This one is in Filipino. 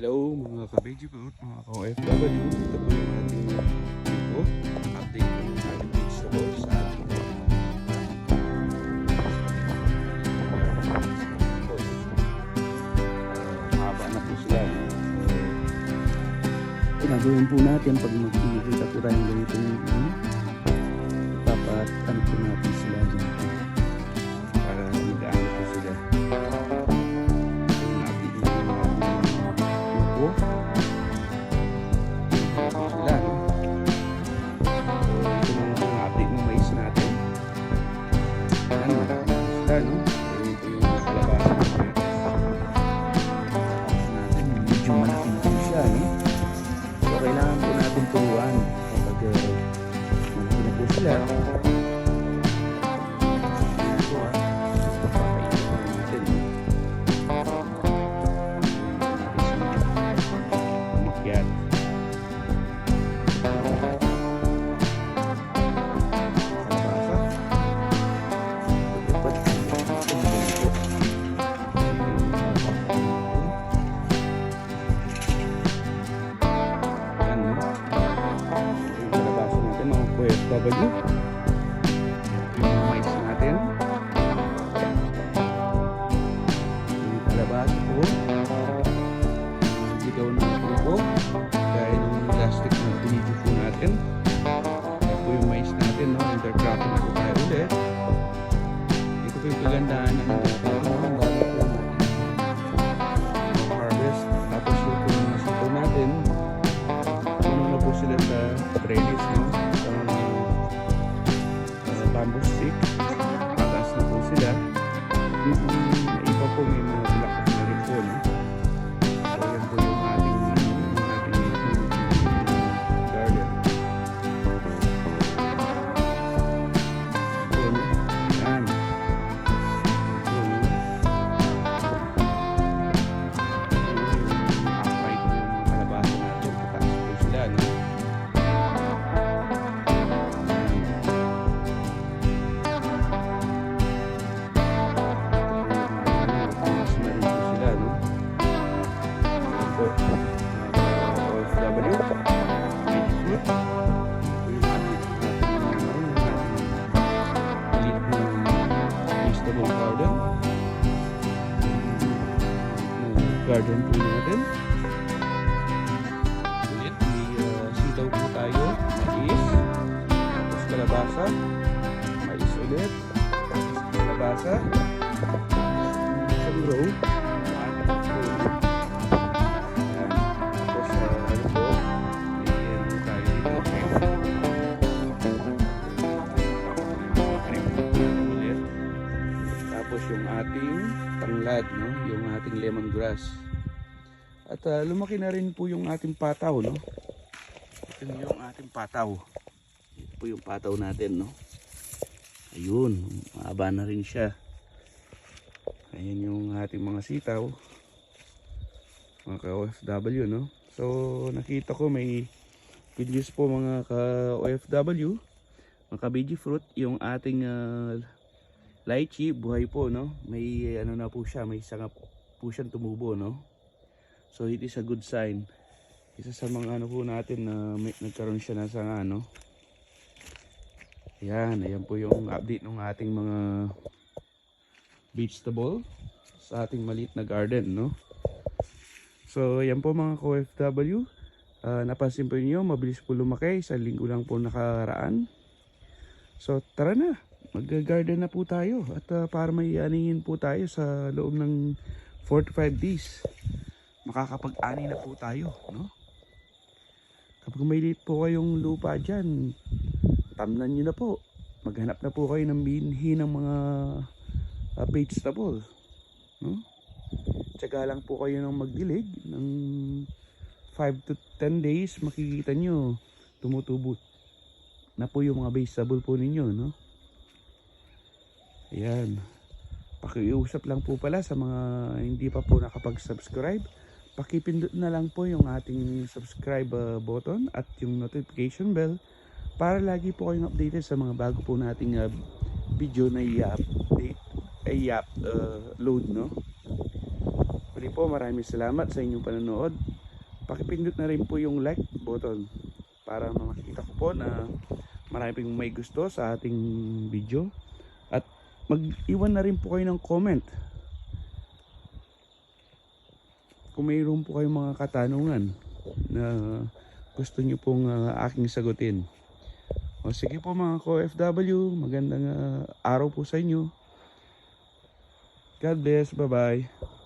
Hello mga ka-Veggie mga ka-OFW. Ito po yung ating video. Update po yung ating vegetable sa ating Mahaba na po sila. So, gagawin po natin pag nakikita po tayong ganito yung upo sila no ito po yung update ng mais natin. Na. No? Ito yung kalabasan natin natin medyo malaki na po siya no so natin turuan. Kapag uh, na mais natin. Yung kalabasa po. Bigaw na po po gaya ng plastic na binidyo po natin bamboo stick. Patas na po sila. Yung iba po vegetable garden garden po natin uh, sitaw po tayo mais kalabasa kalabasa tanglad, no? Yung ating lemongrass. At ah, lumaki na rin po yung ating pataw, no? Ito yung ating pataw. Ito po yung pataw natin, no? Ayun, mahaba na rin siya. Ayan yung ating mga sitaw mga ka-OFW no so nakita ko may videos po mga ka-OFW mga ka-BG fruit yung ating uh, lychee buhay po no may ano na po siya may sanga po siyang tumubo no so it is a good sign isa sa mga ano po natin na may, nagkaroon siya ng sanga no yan ayan po yung update ng ating mga vegetable sa ating maliit na garden no So, yan po mga ka-OFW. Ah, napansin po niyo, mabilis po lumaki. Sa linggo lang po nakaraan. So, tara na. Mag-garden na po tayo. At ah, para may aningin po tayo sa loob ng 45 days. Makakapag-ani na po tayo. No? Kapag may liit po kayong lupa dyan, tamnan nyo na po. Maghanap na po kayo ng binhi ng mga uh, vegetable. No? Tsaga lang po kayo ng magdilig ng 5 to 10 days makikita nyo tumutubo na po yung mga vegetable po ninyo no ayan pakiusap lang po pala sa mga hindi pa po nakapag-subscribe pakipindot na lang po yung ating subscribe uh, button at yung notification bell para lagi po kayong updated sa mga bago po nating uh, video na i-update ay uh, no Muli po, maraming salamat sa inyong panonood. Pakipindot na rin po yung like button para makita ko po na marami pong may gusto sa ating video. Mag-iwan na rin po kayo ng comment. Kung mayroon po kayong mga katanungan na gusto nyo pong ah, aking sagutin. O sige po mga ko-FW, magandang ah, araw po sa inyo. God bless, bye-bye.